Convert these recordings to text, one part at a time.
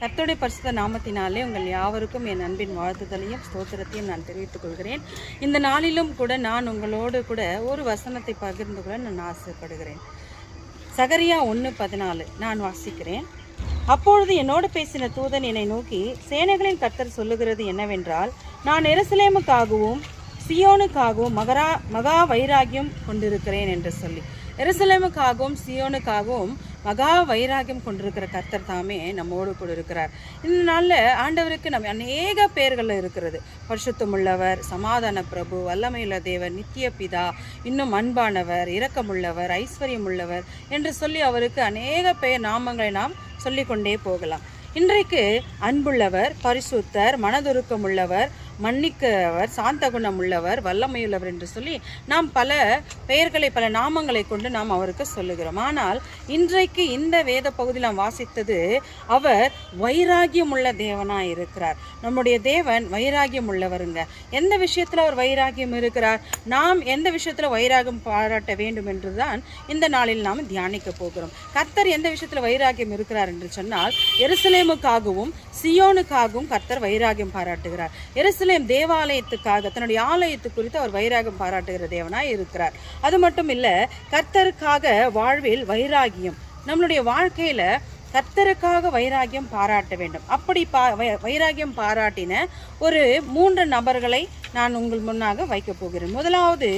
கர்த்தருடைய பரிசுத்த நாமத்தினாலே உங்கள் யாவருக்கும் என் அன்பின் வாழ்த்துதலையும் ஸ்தோத்திரத்தையும் நான் தெரிவித்துக் கொள்கிறேன். இந்த நாளிலும் கூட நான் உங்களோடு கூட ஒரு வசனத்தை பகிர்ந்து கொள்ள நான் ஆசைப்படுகிறேன். சகரியா ஒன்று பதினாலு நான் வாசிக்கிறேன். அப்பொழுது என்னோடு பேசின தூதன் என்னை நோக்கி சேனைகளின் கர்த்தர் சொல்லுகிறது என்னவென்றால் நான் எருசலேமுக்காகவும் சியோனுக்காகவும் மகரா மகா வைராகியம் கொண்டிருக்கிறேன் என்று சொல்லி. எருசலேமுக்காகவும் சியோனுக்காகவும் மகா வைராகியம் கொண்டிருக்கிற கர்த்தர் தாமே நம்மோடு கூட இருக்கிறார். இந்த நாளில் ஆண்டவருக்கு நம்ம அநேக பெயர்களில் இருக்கிறது. பரிசுத்தமுள்ளவர் சமாதான பிரபு வல்லமையுள்ள தேவர் நித்திய பிதா இன்னும் அன்பானவர் இரக்கமுள்ளவர் ஐஸ்வர்யமுள்ளவர் என்று சொல்லி அவருக்கு அநேக பெயர் நாமங்களை நாம் சொல்லிக்கொண்டே போகலாம். இன்றைக்கு அன்புள்ளவர் பரிசுத்தர் மனதுருக்கமுள்ளவர் மன்னிக்கவர் சாந்த குணம் உள்ளவர் வல்லமையுள்ளவர் என்று சொல்லி நாம் பல பெயர்களை பல நாமங்களை கொண்டு நாம் அவருக்கு சொல்லுகிறோம். ஆனால் இன்றைக்கு இந்த வேத பகுதியில் நாம் வாசித்தது அவர் வைராகியம் உள்ள தேவனாக இருக்கிறார். நம்முடைய தேவன் வைராகியம் உள்ளவருங்க எந்த விஷயத்தில் அவர் வைராகியம் இருக்கிறார்? நாம் எந்த விஷயத்தில் வைராகியம் பாராட்ட வேண்டும் என்றுதான் இந்த நாளில் நாம் தியானிக்க போகிறோம். கர்த்தர் எந்த விஷயத்தில் வைராகியம் இருக்கிறார் என்று சொன்னால் எருசலேமுக்காகவும் சியோனுக்காகவும் கர்த்தர் வைராகியம் பாராட்டுகிறார். எருசலேம் தேவாலயத்துக்காக தன்னுடைய ஆலயத்து குறித்து அவர் வைராகியம் பாராட்டுகிற தேவனாய் இருக்கிறார். அது மட்டும் இல்லை கர்த்தருக்காக வாழ்வில் வைராகியம் நம்மளுடைய வாழ்க்கையில கர்த்தருக்காக வைராகியம் பாராட்ட வேண்டும். அப்படி பா வை- வைராகியம் பாராட்டின ஒரு மூன்று நபர்களை நான் உங்கள் முன்னாக வைக்க போகிறேன். முதலாவது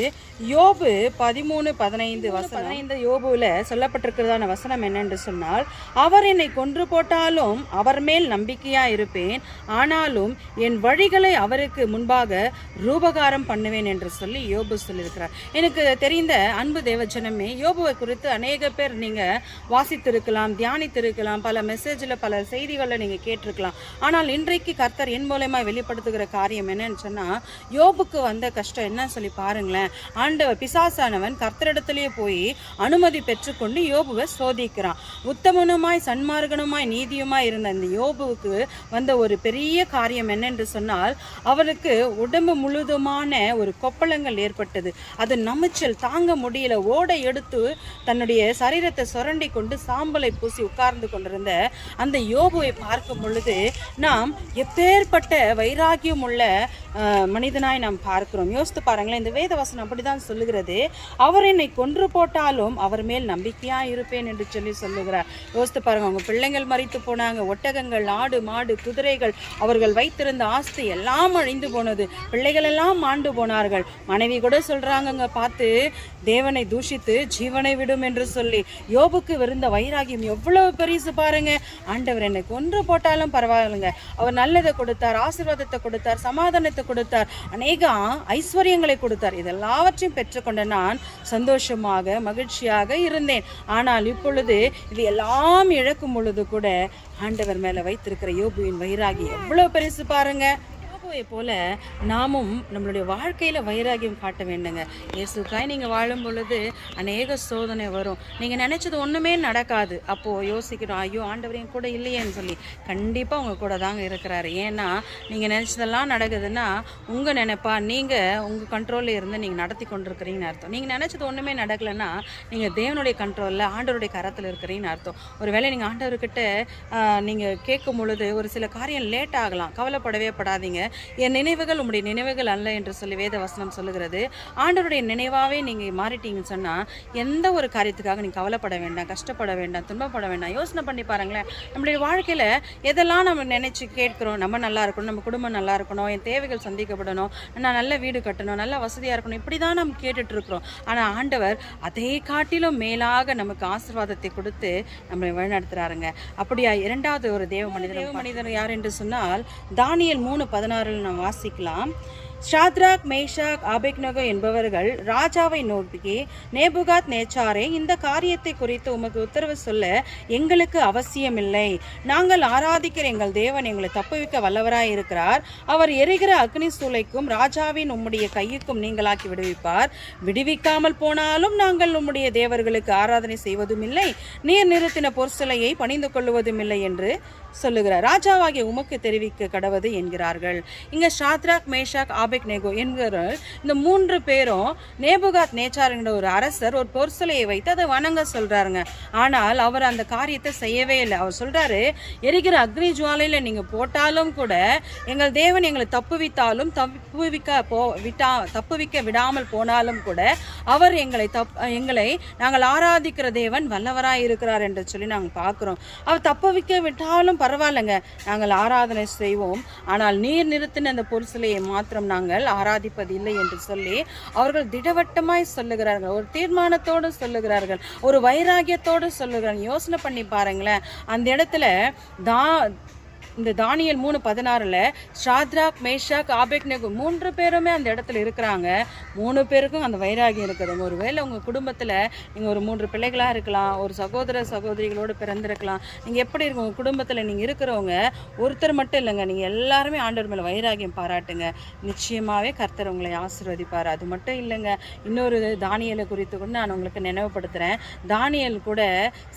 யோபு பதிமூணு பதினைந்து வசனம். பதினைந்து யோபுவில் சொல்லப்பட்டிருக்கிறதான வசனம் என்னென்று சொன்னால் அவர் என்னை கொன்று போட்டாலும் அவர் மேல் நம்பிக்கையா இருப்பேன். ஆனாலும் என் வழிகளை அவருக்கு முன்பாக ரூபகாரம் பண்ணுவேன் என்று சொல்லி யோபு சொல்லியிருக்கிறார். எனக்கு தெரிந்த அன்பு தேவஜனமே யோபுவை குறித்து அநேக பேர் நீங்க வாசித்திருக்கலாம் தியானித்திருக்கலாம் பல மெசேஜில் பல செய்திகளில் நீங்க கேட்டிருக்கலாம். ஆனால் இன்றைக்கு கர்த்தர் என் மூலமா வெளிப்படுத்துகிற காரியம் என்னன்னு சொன்னா யோபுக்கு வந்த கஷ்டம் என்னன்னு சொல்லி பாருங்களேன். ஆண்டவர் பிசாசானவன் கர்த்தரிடத்திலேயே போய் அனுமதி பெற்றுக்கொண்டு யோபுவை சோதிக்கிறான். உத்தமனுமாய் சன்மார்கனுமாய் நீதியுமாய் இருந்த அந்த யோபுவுக்கு வந்த ஒரு பெரிய காரியம் என்னென்று சொன்னால் அவருக்கு உடம்பு முழுதுமான ஒரு கொப்பளங்கள் ஏற்பட்டது. அது நமைச்சல் தாங்க முடியல. ஓடை எடுத்து தன்னுடைய சரீரத்தை சுரண்டி கொண்டு சாம்பலை பூசி உட்கார்ந்து கொண்டிருந்த அந்த யோபுவை பார்க்கும் பொழுது நாம் எப்பேற்பட்ட வைராகியம் உள்ள அஹ், மனிதனாய் நாம் பார்க்கிறோம். யோசித்து பாருங்களேன் இந்த வேதவசனம் அப்படிதான் சொல்லுகிறது. அவர் என்னை கொன்று போட்டாலும் அவர் மேல் நம்பிக்கையாக இருப்பேன் என்று சொல்லி சொல்லுகிறார். யோசித்து பாருங்க அவங்க பிள்ளைங்கள் மறித்து போனாங்க ஒட்டகங்கள் ஆடு மாடு குதிரைகள் அவர்கள் வைத்திருந்த ஆஸ்தி எல்லாம் அழிந்து போனது. பிள்ளைகள் எல்லாம் மாண்டு போனார்கள். மனைவி கூட சொல்கிறாங்கங்க பார்த்து தேவனை தூஷித்து ஜீவனை விடும் என்று சொல்லி. யோபுக்கு விருந்த வைராகியம் எவ்வளவு பெரிசு பாருங்க. ஆண்டவர் என்னை கொன்று போட்டாலும் பரவாயில்லைங்க. அவர் நல்லதை கொடுத்தார் ஆசீர்வாதத்தை கொடுத்தார் சமாதானத்தை கொடுத்தார். அநேக ஐஸ்வர்யங்களை கொடுத்தார். இதெல்லாவற்றையும் பெற்றுக்கொண்ட நான் சந்தோஷமாக மகிழ்ச்சியாக இருந்தேன். ஆனால் இப்பொழுது இது எல்லாம் இழக்கும் பொழுது கூட ஆண்டவர் மேல வைத்திருக்கிற யோபுவின் வைராகி எவ்வளவு பெருசு பாருங்க. யோபுவை போல நாமும் நம்மளுடைய வாழ்க்கையில் வைராகியம் காட்ட வேண்டுங்க. இயேசுக்காய் நீங்கள் வாழும் பொழுது அநேக சோதனை வரும். நீங்கள் நினச்சது ஒன்றுமே நடக்காது. அப்போது யோசிக்கிறோம் ஐயோ ஆண்டவர் என் கூட இல்லையேன்னு சொல்லி. கண்டிப்பாக உங்கள் கூட தாங்க இருக்கிறாரு. ஏன்னா நீங்கள் நினச்சதெல்லாம் நடக்குதுன்னா உங்கள் நினைப்பா நீங்கள் உங்கள் கண்ட்ரோலில் இருந்து நீங்கள் நடத்தி கொண்டிருக்கிறீங்கன்னு அர்த்தம். நீங்கள் நினச்சது ஒன்றுமே நடக்கலைன்னா நீங்கள் தேவனுடைய கண்ட்ரோலில் ஆண்டவருடைய கரத்தில் இருக்கிறீங்கன்னு அர்த்தம். ஒருவேளை நீங்கள் ஆண்டவர்கிட்ட நீங்கள் கேட்கும் பொழுது ஒரு சில காரியம் லேட் ஆகலாம். கவலைப்படவே படாதீங்க. என் நினைவுகள் உங்களுடைய நினைவுகள் அல்ல என்று சொல்லி வேத வசனம் சொல்லுகிறது. ஆண்டவருடைய நினைவாவே நீங்க மாறிட்டீங்கன்னு சொன்னா எந்த ஒரு காரியத்துக்காக நீங்க கவலைப்பட வேண்டாம் கஷ்டப்பட வேண்டாம் துன்பப்பட வேண்டாம். யோசனை பண்ணி பாருங்களேன். நம்மளுடைய வாழ்க்கையில எதெல்லாம் நம்ம நினைச்சு கேட்கிறோம் நம்ம நல்லா இருக்கணும் நம்ம குடும்பம் நல்லா இருக்கணும் என் தேவைகள் சந்திக்கப்படணும் நான் நல்ல வீடு கட்டணும் நல்ல வசதியா இருக்கணும் இப்படிதான் நம்ம கேட்டுட்டு இருக்கிறோம். ஆனா ஆண்டவர் அதை காட்டிலும் மேலாக நமக்கு ஆசீர்வாதத்தை கொடுத்து நம்மளை வழிநடத்துறாருங்க. அப்படியா இரண்டாவது ஒரு தேவ மனிதர் தேவ மனிதர் யார் என்று சொன்னால் தானியல் மூணு பதினாறில் நாம் வாசிக்கலாம். ஷாத்ராக் மேஷாக் ஆபெக்னகோ என்பவர்கள் ராஜாவை நோக்கி நேபுகாத் நேச்சாரே இந்த காரியத்தை குறித்து உமக்கு உத்தரவு சொல்ல எங்களுக்கு அவசியமில்லை. நாங்கள் ஆராதிக்கிற எங்கள் தேவன் எங்களை தப்புவிக்க வல்லவராய் இருக்கிறார். அவர் எரிகிற அக்னி சூளைக்கும் ராஜாவின் உம்முடைய கையுக்கும் நீங்களாக்கி விடுவிப்பார். விடுவிக்காமல் போனாலும் நாங்கள் உம்முடைய தேவர்களுக்கு ஆராதனை செய்வதும் இல்லை நீர் நிறுத்தின பொற்சிலையை பணிந்து கொள்வதும் இல்லை என்று சொல்லுகிறார் ராஜாவாகிய உமக்கு தெரிவிக்க கடவது என்கிறார்கள். இங்க ஷாத்ராக் மேஷாக் ஆபேக் நேகோ என்கிற இந்த மூன்று பேரும் நேபுகாத் நேச்சார் என்கிற ஒரு அரசர் ஒரு பொருசலையை வைத்து அதை வணங்க சொல்கிறாருங்க ஆனால் அவர் அந்த காரியத்தை செய்யவே இல்லை. அவர் சொல்கிறாரு எரிகிற அக்னி ஜுவாலையில் நீங்கள் போட்டாலும் கூட எங்கள் தேவன் எங்களை தப்புவித்தாலும் தப்புவிக்க போ விட்டா தப்புவிக்க விடாமல் போனாலும் கூட அவர் எங்களை தப் எங்களை நாங்கள் ஆராதிக்கிற தேவன் வல்லவராக இருக்கிறார் என்று சொல்லி நாங்கள் பார்க்குறோம். அவர் தப்புவிக்க விட்டாலும் பரவாயில்லைங்க. நாங்கள் ஆராதனை செய்வோம். ஆனால் நீர் நிறுத்தின அந்த பொருசிலையை மாத்திரம் நாங்கள் ஆராதிப்பதில்லை என்று சொல்லி அவர்கள் திடவட்டமாய் சொல்லுகிறார்கள். ஒரு தீர்மானத்தோடு சொல்லுகிறார்கள். ஒரு வைராகியத்தோடு சொல்லுகிறார்கள். யோசனை பண்ணி பாருங்களேன். அந்த இடத்துல தா இந்த தானியல் மூணு பதினாறில் ஷாத்ராக் மேஷாக் ஆபேக் நெகு மூன்று பேருமே அந்த இடத்துல இருக்கிறாங்க. மூணு பேருக்கும் அந்த வைராகியம் இருக்குதுங்க ஒருவேளை உங்கள் குடும்பத்தில் நீங்கள் ஒரு மூன்று பிள்ளைகளாக இருக்கலாம் ஒரு சகோதர சகோதரிகளோடு பிறந்திருக்கலாம். நீங்கள் எப்படி இருக்கும் உங்கள் குடும்பத்தில் நீங்கள் இருக்கிறவங்க ஒருத்தர் மட்டும் இல்லைங்க. நீங்கள் எல்லாருமே ஆண்டவர் மேலே வைராகியம் பாராட்டுங்க. நிச்சயமாகவே கர்த்தர் உங்களை ஆசீர்வதிப்பார். அது மட்டும் இல்லைங்க. இன்னொரு தானியலை குறித்து கூட நான் உங்களுக்கு நினைவுபடுத்துகிறேன் தானியல் கூட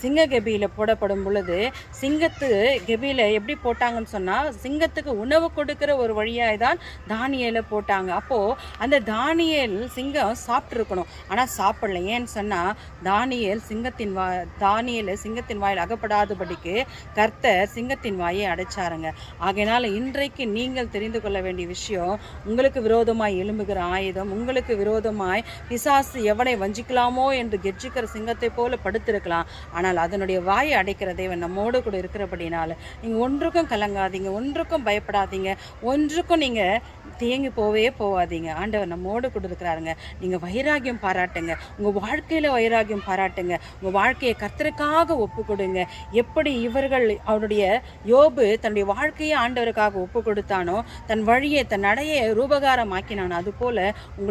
சிங்க கெபியில் போடப்படும் பொழுது சிங்கத்து கெபியில் எப்படி போட்டாங்கன்னு சொன்னால் சிங்கத்துக்கு உணவு கொடுக்கிற ஒரு வழியாக தான் தானியலை போட்டாங்க. அப்போது அந்த தானியல் சிங்கம் சாப்பிட்ருக்கணும் ஆனால் சாப்பிடல ஏன்னு சொன்னால் தானியல் சிங்கத்தின் வா தானியல் சிங்கத்தின் வாயில் அகப்படாதபடிக்கு கர்த்தர் சிங்கத்தின் வாயை அடைச்சாருங்க. ஆகையினால் இன்றைக்கு நீங்கள் தெரிந்து கொள்ள வேண்டிய விஷயம் உங்களுக்கு விரோதமாய் எழும்புகிற ஆயுதம் உங்களுக்கு விரோதமாய் பிசாசு எவனை வஞ்சிக்கலாமோ என்று கெர்ஜிக்கிற சிங்கத்தை போல படுத்திருக்கலாம். ஆனால் அதனுடைய வாயை அடைக்கிற தேவன் நம்மோடு கூட இருக்கிறபடினால நீங்கள் ஒன்றுக்கும் கலங்காதீங்க. ஒன்றுக்கும் பயப்படாதீங்க. ஒன்றுக்கும் நீங்கள் தேங்கி போவே போகாதீங்க ஆண்டவர் நம்மோடு கொடுத்துருக்குறாருங்க. நீங்கள் வைராகியம் பாராட்டுங்க. உங்கள் வாழ்க்கையில் வைராகியம் பாராட்டுங்க. உங்கள் வாழ்க்கையை கர்த்தருக்காக ஒப்பு கொடுங்க எப்படி இவர்கள் அவருடைய யோபு தன்னுடைய வாழ்க்கையை ஆண்டவருக்காக ஒப்பு கொடுத்தானோ தன் வழியை தன் நடையை ரூபகாரமாக்கினானோ அதுபோல் உங்களுக்கு